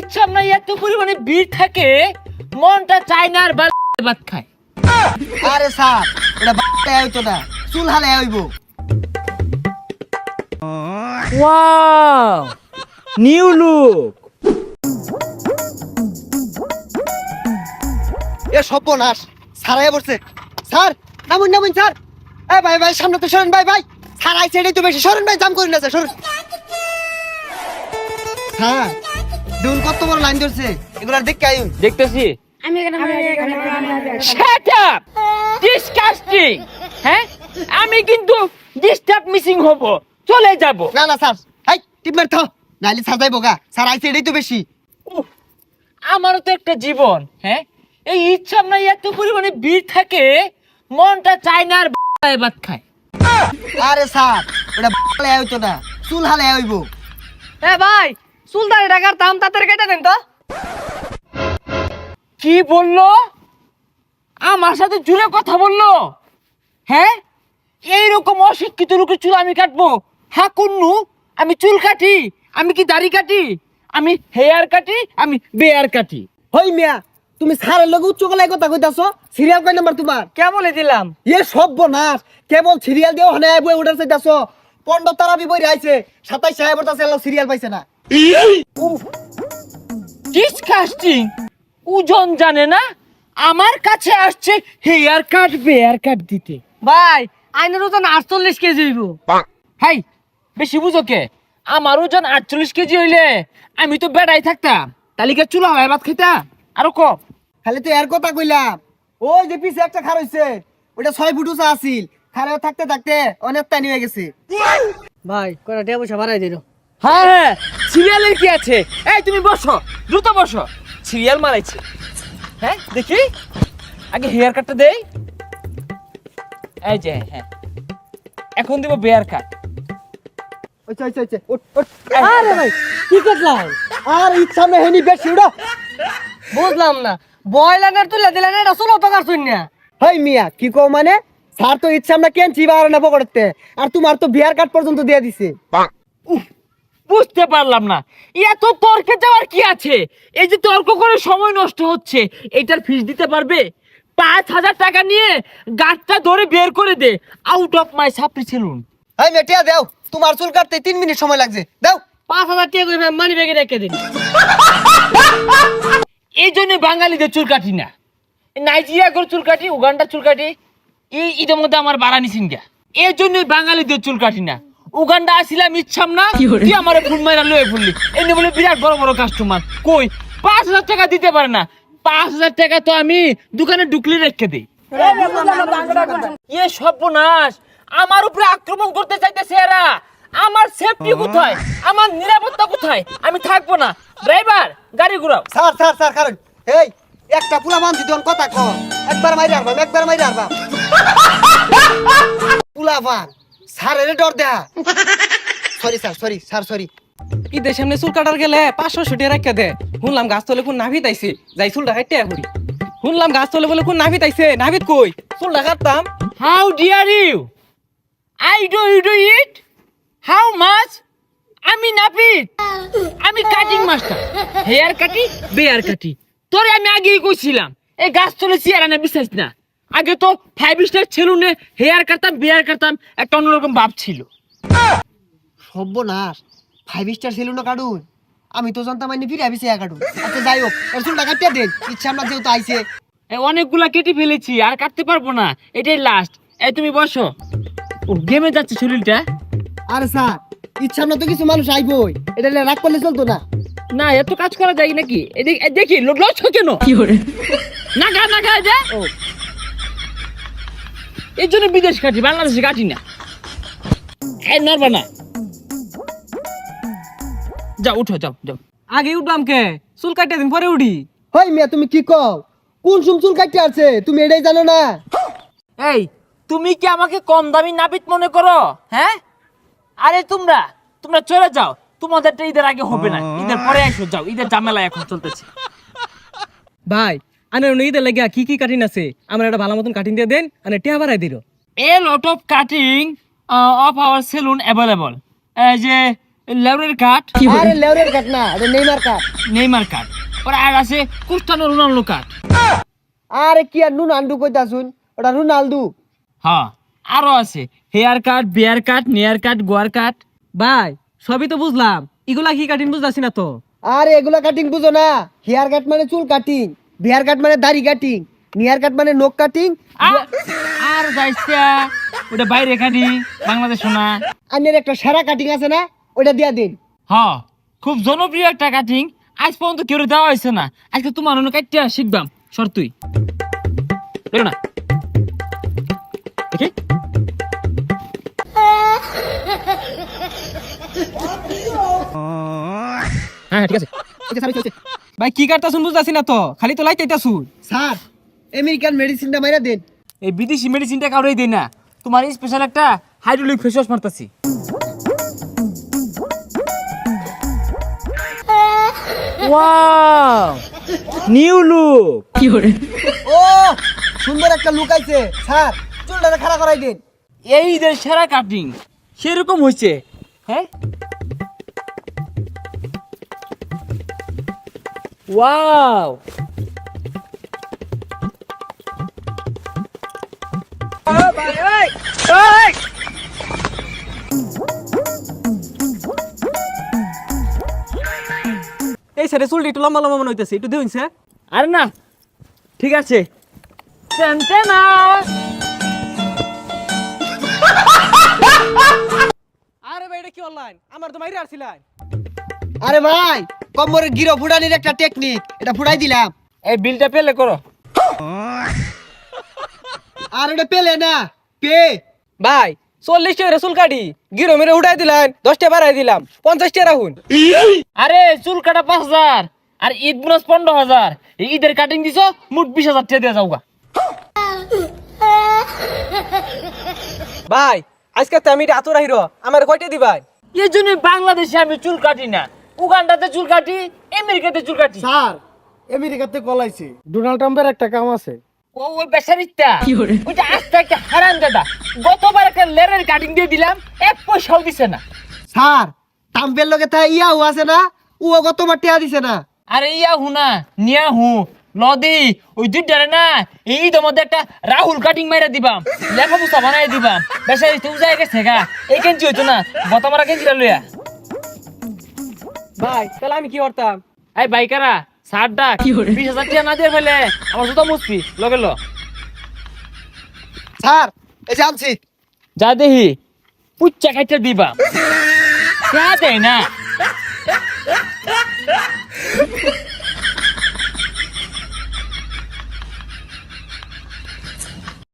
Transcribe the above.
ইচ্ছা নাই এত পরিমাণে ভিড় থাকে মনটা চায় না আর বাল ভাত খায়। আরে স্যার এটা বাচ্চা হইতো না চুল হালে হইব। Wow new look. এ সর্বনাশ আয়া পড়ছে স্যার নামুন নামুন স্যার। এ ভাই ভাই সামনে তো সরেন ভাই ভাই। স্যার আইছে এটাই তো বেশি সরেন ভাই জাম করেন না স্যার সরেন। স্যার দেখুন কত বড় লাইন ধরছে। এগুলা দেখতে আইন। দেখতেছি। আমি এখানে শাট আপ ডিসকাস্টিং হ্যাঁ? আমি কিন্তু ডিস্টার্ব মিসিং হব। চলে যাব। না না স্যার। হাই টিপ মার থাও নাইলে স্যার যাইবো গা। স্যার আইছে এটাই তো বেশি। আমারও তো একটা জীবন হ্যাঁ? এই ইচ্ছা নাই এত পরিমাণে ভিড় থাকে মনটা চায় না আর ভাত খায়। আরে স্যার হালে হইতো না। চুল হালে হইব এ ভাই সুলতান টাকার দাম তাড়াতাড়ি কেটে দেন তো। কি বলল? আমার সাথে জুড়ে কথা বলল? হ্যাঁ? এইরকম অশিক্ষিত লোকের চুল আমি কাটবো। হ্যাঁ কুন্নু আমি চুল কাটি আমি কি দাড়ি কাটি? আমি হেয়ার কাটি আমি বেয়ার কাটি। হই মিয়া তুমি সারের লগে উচ্চ গলায় কথা কইতাছো সিরিয়াল কয় নাম্বার তোমার? কে বলে দিলাম? এ সর্বনাশ কেবল সিরিয়াল দিও হনে বই উঠার চাইতাছো। পন্ডত তারাবি বই আইছে সাতাইশ সাহেব তাছে সিরিয়াল পাইছে না। ডিসকাস্টিং ওজন জানে না? আমার কাছে আসছে হেয়ার কাট বেয়ার কাট দিতে। ভাই আইনের ওজন আটচল্লিশ কেজি হইব। হাই বেশি বুঝো কে? আমার ওজন আটচল্লিশ কেজি হইলে আমি তো বেড়াই থাকতাম। তালিকা চুলা হয় ভাত খাইতা? আরও কম খালি তো এর কথা কইলাম। ওই যে পিছে একটা খার হইছে ওটা ছয় ফুট উঁচা আছিল। খারে থাকতে থাকতে অনেক টানি হয়ে গেছে। ভাই কয়টা টিয়া পয়সা বাড়াই দিল? হ্যাঁ হ্যাঁ। সিরিয়ালের কি আছে? এই তুমি বসো দ্রুত বসো। সিরিয়াল মারাইছে। হ্যাঁ দেখি। আগে হেয়ার কাটটা দেই। এই যে হ্যাঁ। এখন দিব বেয়ার কাট ওইছে উঠ উঠ আরে ভাই কি করলাম? আর ইচ্ছা মে হেনি বেশি উড়া বুঝলাম না। তুলে এটা হই মিয়া কি কও মানে? স্যার তো ইচ্ছা আমরা কেন না পকড়তে আর তোমার তো বিয়ার কার্ড পর্যন্ত দিয়ে দিছে। বুঝতে পারলাম না। এত তর্কে যাওয়ার কি আছে? এই যে তর্ক করে সময় নষ্ট হচ্ছে এটার ফিস দিতে পারবে? পাঁচ হাজার টাকা নিয়ে গাছটা ধরে বের করে দে। আউট অফ মাই সাপ্রি সেলুন হই মেটিয়া দাও তোমার চুল কাটতে তিন মিনিট সময় লাগছে। দাও। পাঁচ হাজার টাকা করে মানি ব্যাগে রেখে দিন। এই জন্য বাঙালিদের চুল কাটি না। নাইজেরিয়া করে চুল কাটি উগান্ডার চুল কাটি এই ঈদের মধ্যে আমার বাড়ানি সিংহা। এই জন্য বাঙালিদের চুল কাটি না। উগান্ডা আসিলাম ইচ্ছাম না। তুই আমার ফুল মাইরা লয়ে ফুললি এমনি বলে বিরাট বড় বড় কাস্টমার কই? পাঁচ হাজার টাকা দিতে পারে না। পাঁচ হাজার টাকা তো আমি দোকানে ঢুকলে রেখে দিই। ইয়ে সর্বনাশ। আমার উপরে আক্রমণ করতে চাইতেছে এরা। আমার সেফটি কোথায়? আমার নিরাপত্তা কোথায়? আমি থাকব না। ড্রাইভার গাড়ি ঘুরাও। স্যার স্যার স্যার কারণ। এই একটা পুরা মানছি তখন কথা ক একবার মাইরে আরবাম একবার মাইরে আরবাম পুলা স্যার এর ডর দেয়া sorry sir sorry sir sorry ঈদের সামনে চুল কাটার গেলে পাঁচশো ছুটে রাখতে দে। শুনলাম গাছ তলে কোন যাই চুলটা করি শুনলাম গাছ তলে বলে কোন নাভিত আইছে নাভিত কই? চুলটা কাটতাম। How dare you? I do you do it? How much? আমি নাপিত। আমি কাটিং মাস্টার হেয়ার কাটি বেয়ার কাটি তোরে আমি আগেই কইছিলাম এই গাছ চলে চেয়ার আনা বিশ্বাস না। আগে তো ফাইভ স্টার সেলুনে হেয়ার কাটতাম বেয়ার কাটতাম একটা অন্যরকম ভাব ছিল। সর্বনাশ ফাইভ স্টার ছিল না কাটুন। আমি তো জানতাম আইনি ফিরে আবিছে কাটুন। আচ্ছা যাই হোক এর চুলটা কাটিয়ে দেন। ইচ্ছা আমরা যেহেতু আইছে। এই অনেকগুলা কেটে ফেলেছি আর কাটতে পারব না। এটাই লাস্ট এই তুমি বসো। ও গেমে যাচ্ছে শরীরটা। আরে স্যার ইচ্ছা আমরা তো কিছু মানুষ আইবই। এটা নিয়ে রাগ করলে চলতো না। না এত কাজ করা যায় নাকি? এদিকে দেখি লস কেন? কি করে? না গা না গা যা। ও এর জন্য বিদেশ কাটি বাংলাদেশে কাটি না। নড়বা না। যাও উঠো যাও যাও। আগে উঠলাম কে? চুল কাটতে দিন পরে উঠি। হই মিয়া তুমি কি কও? কোন সুম চুল কাটিয়ে আছে তুমি এটাই জানো না। এই তুমি কি আমাকে কম দামি নাপিত মনে করো? হ্যাঁ? আরে তোমরা তোমরা চলে যাও। তোমাদেরটা ঈদের আগে হবে না। ঈদের পরে আসো যাও। ঈদের ঝামেলা এখন চলতেছে। ভাই আনে ঈদের লাগিয়া কি কি কাটিন আছে? আমার একটা ভালো মতন কাটিং দিয়ে দেন আনে টিয়া বাড়াই দিল। Of cutting uh, of our saloon available. এই যে লেউরের কাঠ আরে লেউরের কাট না এটা নেইমার কাট নেইমার কাঠ ওরা আর আছে কুস্টানো রোনাল্ডো কাঠ আরে কি আর নুন আন্ডু কইতা শুন ওটা রোনালদু। হ্যাঁ আরও আছে। হেয়ার কাট বিয়ার কাট নেয়ার কাট গোয়ার কাট ভাই সবই তো বুঝলাম। এগুলা কি কাটিং বুঝতাছি না তো? আরে এগুলা কাটিং বুঝো না। হেয়ার কাট মানে চুল কাটিং বিয়ার কাট মানে দাড়ি কাটিং নিয়ার কাট মানে নখ কাটিং। আর যাইছা ওটা বাইরে কাটি বাংলাদেশ না। আনের একটা সেরা কাটিং আছে না ওটা দিয়া দিন। হ খুব জনপ্রিয় একটা কাটিং আজ পর্যন্ত কেউ দেওয়া হয়েছে না। আজকে তোমার অন্য কাটিয়া শিখবাম সর তুই। না। দেখি। হ্যাঁ ঠিক আছে। ভাই কি কাটতাছুন বুঝতাছি না তো খালি তো লাইতাইতাছুন স্যার আমেরিকান মেডিসিনটা মাইরা দেন। এই বিদেশি মেডিসিনটা কাউরেই দেই না। তোমার স্পেশাল একটা হাইড্রোলিক ফেস ওয়াশ মারতাছি। ওয়াও নিউ লুক ও সুন্দর একটা লুক আইছে। স্যার চুলটা খাড়া করাই দিন। এই যে সেরা কাটিং সেরকম হইছে। হ্যাঁ? ওয়াও এই স্যারে চুলটি একটু লম্বা লম্বা মনে হইতেছে একটু দেখুন আরে না ঠিক আছে। আরে ভাই এটা কি অনলাইন আমার তো মাইরে আসছিলেন আরে ভাই কম্বরে গিরো ফুটানির একটা টেকনিক এটা ফুটাই দিলাম। এই বিলটা পেলে করো। আর ওটা পেলে না পে। ভাই চল্লিশ টাকা চুল কাটি গিরো মেরে উঠাই দিলেন দশ টাকা বাড়াই দিলাম পঞ্চাশ টাকা রাখুন। আরে চুল কাটা পাঁচ হাজার আর ঈদ বোনাস পনেরো হাজার। ঈদের কাটিং দিছো মোট বিশ হাজার টাকা দিয়ে যাওগা। ভাই আজকে তো আমি এটা এত রাহিরো আমার কয়টা দিবাই? এই জন্য বাংলাদেশে আমি চুল কাটি না। উগান্ডাতে চুল কাটি আমেরিকাতে চুল কাটি। স্যার আমেরিকাতে কলাইছে ডোনাল্ড ট্রাম্পের একটা কাম আছে। ও ওই বেচারিটা ওইটা আস্তে একটা হারান দাদা। গতবার একটা লেরের কাটিং দিয়ে দিলাম এক পয়সাও দিছে না। স্যার টাম্পের লগে তা ইয়া হু আছে না? ও কত তোমার টিয়া দিছে না। আরে ইয়া হুনা নিয়া হু লদি ওই দুইটারে না এই মধ্যে একটা রাহুল কাটিং মাইরা দিবাম লেখা বুঝা বানাই দিবাম। বেচারি তুই যাই গেছে গা। এই কেঞ্চি হইতো না? গত মারা কেঞ্চিটা লইয়া? ভাই তাহলে আমি কি করতাম? এই বাইকারা সার ডাক। বিশ হাজার টাকা না দিয়ে ফেলে আমার জুতো মুসপি লগে ল। স্যার এই যে আনছি। যা দেখি পুচ্চা খাইতে দিবা। যা দেয় না।